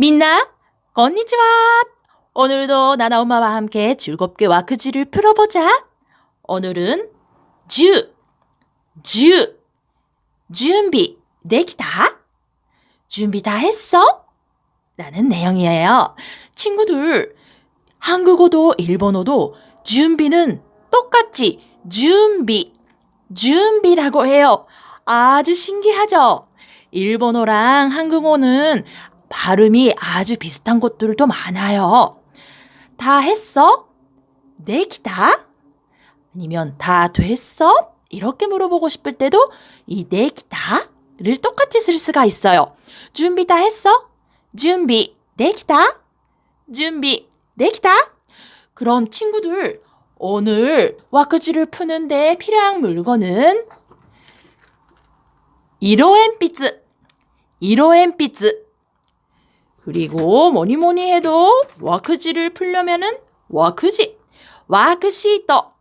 민나, 건니치와. 오늘도 나나 엄마와 함께 즐겁게 와크지를 풀어보자. 오늘은 주, 주, 준비, 내기다. 준비 다 했어? 라는 내용이에요. 친구들, 한국어도 일본어도 준비는 똑같이 준비, 준비라고 해요. 아주 신기하죠? 일본어랑 한국어는 발음이 아주 비슷한 것들도 많아요. 다 했어? 네, 내기다? 아니면 다 됐어? 이렇게 물어보고 싶을 때도 이 네, 내기다를 똑같이 쓸 수가 있어요. 준비 다 했어? 준비 네, 내기다? 준비 내기다? 그럼 친구들 오늘 와크지를 푸는데 필요한 물건은 이로엔비츠 이로엔비츠 그리고 뭐니 뭐니 해도 와크지를 풀려면은 와크지, 와크시터,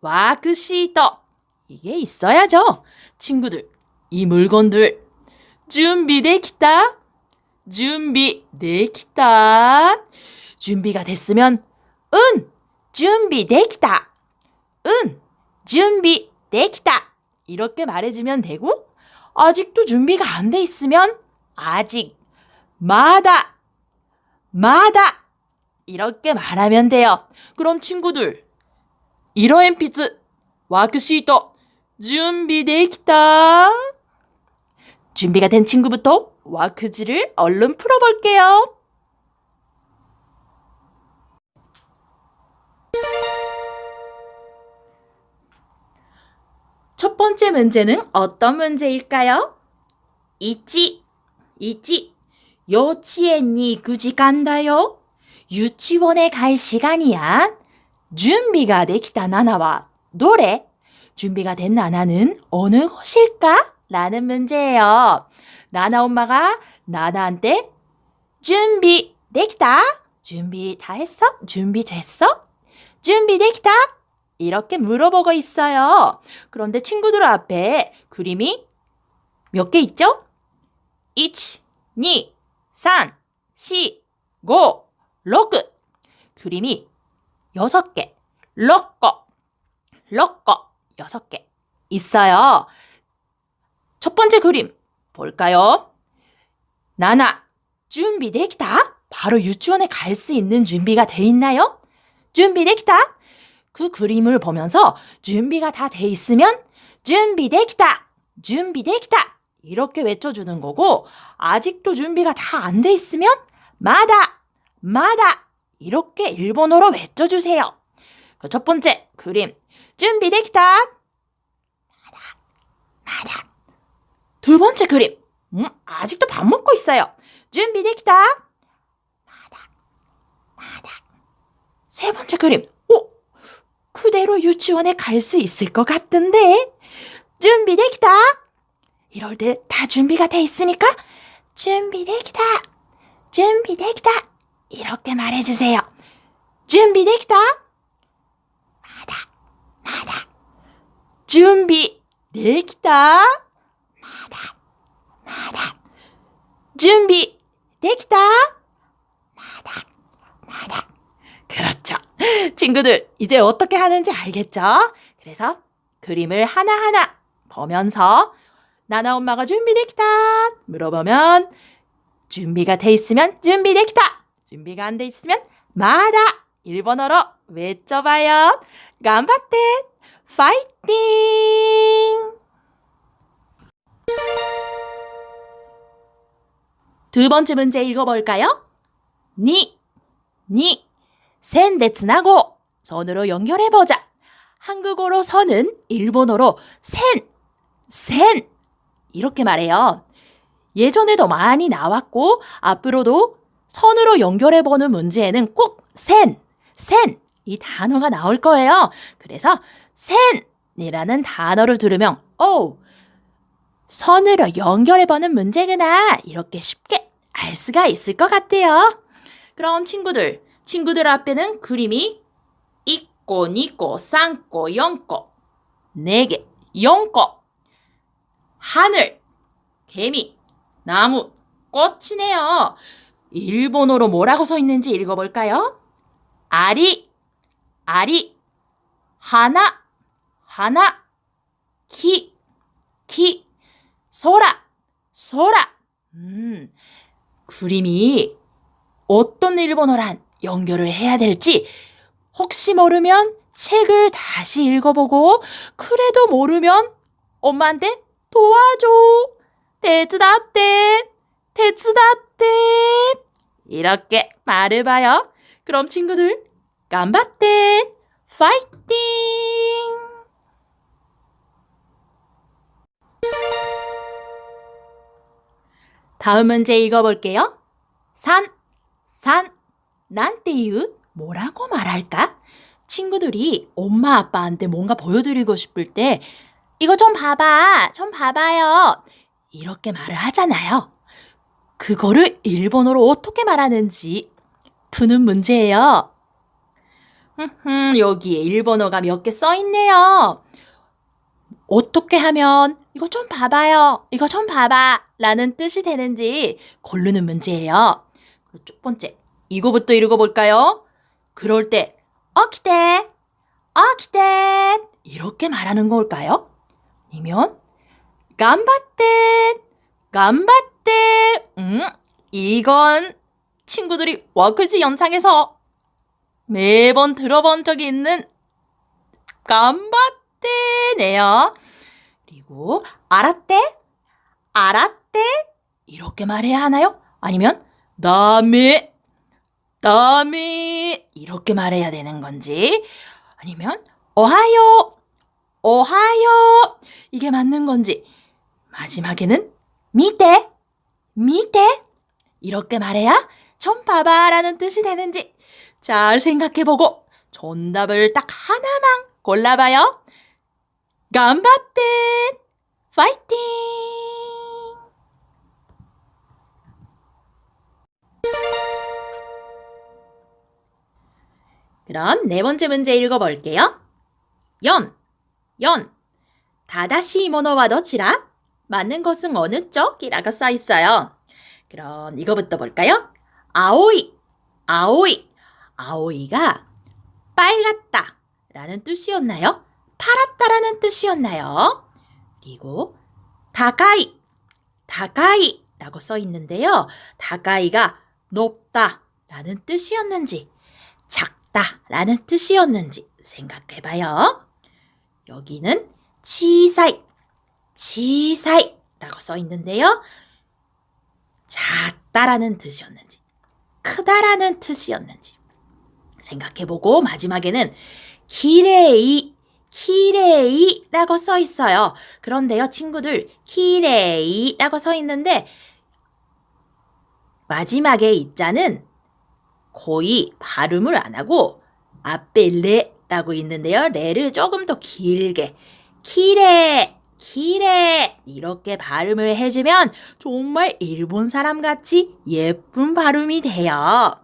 와크시터 이게 있어야죠. 친구들, 이 물건들 준비되기다. 준비되기다. 준비가 됐으면 은 준비되기다. 은 준비되기다. 이렇게 말해주면 되고 아직도 준비가 안 돼 있으면 아직 마다 마다 이렇게 말하면 돼요. 그럼 친구들 이로鉛筆 와크시토 준비되기다. 준비가 된 친구부터 와크지를 얼른 풀어볼게요. 첫 번째 문제는 어떤 문제일까요? 있지, 있지. 요치엔니 구지간다요. 유치원에 갈 시간이야. 준비가 됐다 나나와 노래. 준비가 된 나나는 어느 곳일까? 라는 문제예요. 나나 엄마가 나나한테 준비 됐다. 준비 다 했어? 준비 됐어? 준비 됐다. 이렇게 물어보고 있어요. 그런데 친구들 앞에 그림이 몇 개 있죠? 1, 2, 3, 4, 5, 6. 그림이 6개, 6거, 6거, 6개 있어요. 첫 번째 그림 볼까요? 나나, 준비되기다? 바로 유치원에 갈 수 있는 준비가 돼 있나요? 준비되기다? 그 그림을 보면서 준비가 다 돼 있으면 준비되기다! 준비되기다! 이렇게 외쳐주는 거고 아직도 준비가 다 안 돼 있으면 마다! 마다! 이렇게 일본어로 외쳐주세요. 그첫 번째 그림 준비되기다! 마다! 마다! 두 번째 그림 음, 아직도 밥 먹고 있어요. 준비되기다! 마다! 마다! 세 번째 그림 오! 그대로 유치원에 갈 수 있을 것 같던데 준비되기다! 이럴 때 다 준비가 돼 있으니까 준비되기다. 준비되기다. 이렇게 말해주세요. 준비되기다. 마다, 마다. 준비되기다. 마다, 마다. 준비되기다. 마다, 마다. 그렇죠. 친구들, 이제 어떻게 하는지 알겠죠? 그래서 그림을 하나하나 보면서 나나 엄마가 준비되기다. 물어보면 준비가 돼 있으면 준비되기다. 준비가 안 돼 있으면 마다 일본어로 외쳐봐요. 간바테 파이팅! 두 번째 문제 읽어볼까요? 니, 니, 센데 츠나고. 선으로 연결해보자. 한국어로 선은 일본어로 센, 센 이렇게 말해요. 예전에도 많이 나왔고 앞으로도 선으로 연결해 보는 문제에는 꼭 센, 센 이 단어가 나올 거예요. 그래서 센이라는 단어를 들으면 오 선으로 연결해 보는 문제구나 이렇게 쉽게 알 수가 있을 것 같아요. 그럼 친구들, 친구들 앞에는 그림이 있고, 니고, 쌍고, 영고, 네 개, 영고 하늘, 개미, 나무, 꽃이네요. 일본어로 뭐라고 써 있는지 읽어볼까요? 아리, 아리, 하나, 하나, 키, 키, 소라, 소라. 음, 그림이 어떤 일본어랑 연결을 해야 될지 혹시 모르면 책을 다시 읽어보고 그래도 모르면 엄마한테 도와줘. 대츠다떼, 대츠다떼. 이렇게 말해봐요. 그럼 친구들, 깜바떼, 파이팅! 다음 문제 읽어볼게요. 산, 산, 난때유 뭐라고 말할까? 친구들이 엄마 아빠한테 뭔가 보여드리고 싶을 때 이거 좀 봐봐, 좀 봐봐요. 이렇게 말을 하잖아요. 그거를 일본어로 어떻게 말하는지 푸는 문제예요. 흠, 여기에 일본어가 몇 개 써 있네요. 어떻게 하면 이거 좀 봐봐요. 이거 좀 봐봐. 라는 뜻이 되는지 고르는 문제예요. 첫 번째, 이거부터 읽어볼까요? 그럴 때, 어키테, 어키테, 이렇게 말하는 걸까요? 아니면, 간바떼, 간바떼, 음, 이건 친구들이 워크지 영상에서 매번 들어본 적이 있는 간바떼네요. 그리고 알았대? 알았대? 이렇게 말해야 하나요? 아니면 다음에 다음에 이렇게 말해야 되는 건지 아니면 어하요 어하요 이게 맞는 건지 마지막에는 미테 미테 이렇게 말해야 좀 봐봐라는 뜻이 되는지 잘 생각해보고 정답을 딱 하나만 골라봐요. 간바떼 파이팅! 그럼 네 번째 문제 읽어볼게요. 연, 연, 다다시 모노와 도치라? 맞는 것은 어느 쪽이라고 써 있어요. 그럼 이거부터 볼까요? 아오이, 아오이, 아오이가 빨갛다 라는 뜻이었나요? 파랗다라는 뜻이었나요? 그리고 다가이, 다가이 라고 써 있는데요. 다가이가 높다 라는 뜻이었는지 작다 라는 뜻이었는지 생각해 봐요. 여기는 치사이, 치사이 라고 써 있는데요. 작다라는 뜻이었는지 크다라는 뜻이었는지 생각해보고 마지막에는 기레이, 키레이 라고 써 있어요. 그런데요, 친구들, 키레이 라고 써 있는데 마지막에 이 자는 거의 발음을 안 하고 앞에 레 라고 있는데요. 레를 조금 더 길게 키레, 키레 이렇게 발음을 해주면 정말 일본 사람 같이 예쁜 발음이 돼요.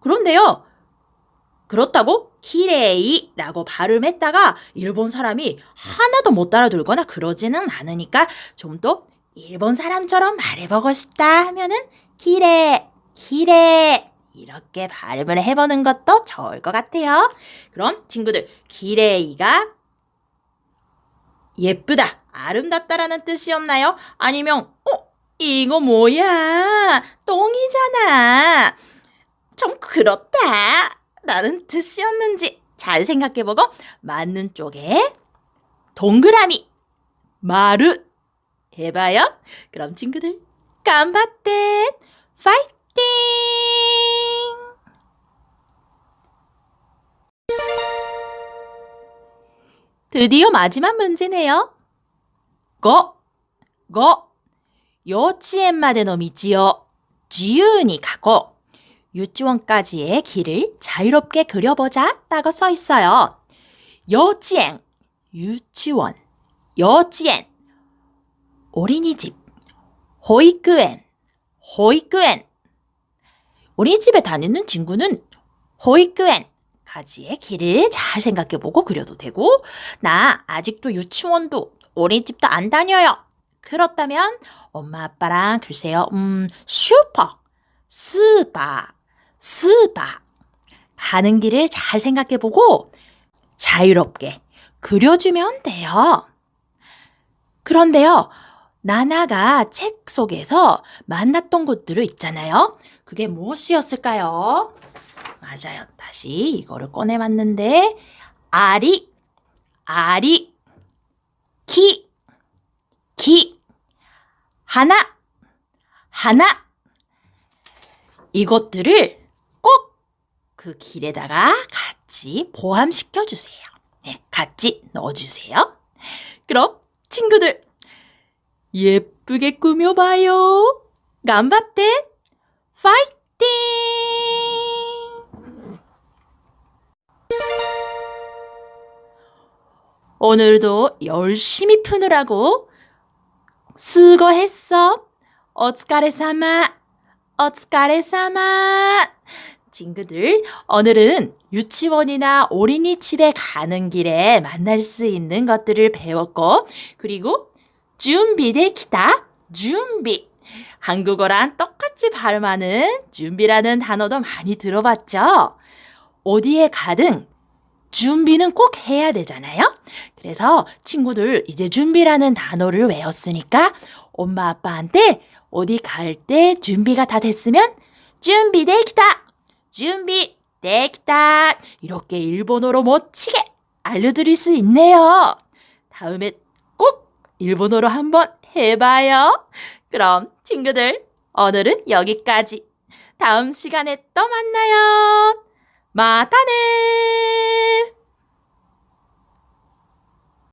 그런데요, 그렇다고 키레이라고 발음했다가 일본 사람이 하나도 못 알아들거나 그러지는 않으니까 좀 더 일본 사람처럼 말해보고 싶다 하면은 키레, 키레 이렇게 발음을 해보는 것도 좋을 것 같아요. 그럼 친구들 키레이가 예쁘다, 아름답다라는 뜻이었나요? 아니면 어 이거 뭐야 똥이잖아. 좀 그렇다. 라는 뜻이었는지 잘 생각해보고 맞는 쪽에 동그라미, 마르 해봐요. 그럼 친구들 깜바떼 파이팅! 드디어 마지막 문제네요. 고, 고, 幼稚園までの道を自由に書こう。 유치원까지의 길을 자유롭게 그려보자 라고 써 있어요.幼稚園, 유치원, 幼稚園, 어린이집, 保育園, 保育園. 어린이집에 다니는 친구는 保育園 까지의 길을 잘 생각해보고 그려도 되고 나 아직도 유치원도 어린이집도 안 다녀요. 그렇다면 엄마 아빠랑 글쎄요, 음, 슈퍼 스바, 스바. 가는 길을 잘 생각해 보고 자유롭게 그려주면 돼요. 그런데요, 나나가 책 속에서 만났던 곳들을 있잖아요. 그게 무엇이었을까요? 맞아요. 다시 이거를 꺼내봤는데, 아리, 아리, 키, 키, 하나, 하나. 이것들을 꼭 그 길에다가 같이 포함시켜 주세요. 네, 같이 넣어주세요. 그럼 친구들 예쁘게 꾸며봐요. 간바떼 파이팅! 오늘도 열심히 푸느라고 수고했어. 어츠카레사마, 어츠카레사마. 친구들, 오늘은 유치원이나 어린이집에 가는 길에 만날 수 있는 것들을 배웠고, 그리고 준비돼 기타, 준비. 한국어랑 똑같이 발음하는 준비라는 단어도 많이 들어봤죠? 어디에 가든 준비는 꼭 해야 되잖아요? 그래서 친구들 이제 준비라는 단어를 외웠으니까 엄마 아빠한테 어디 갈 때 준비가 다 됐으면 준비돼 기타! 준비 되기다. 이렇게 일본어로 멋지게 알려드릴 수 있네요. 다음에 꼭 일본어로 한번 해봐요. 그럼 친구들, 오늘은 여기까지. 다음 시간에 또 만나요. 마타네!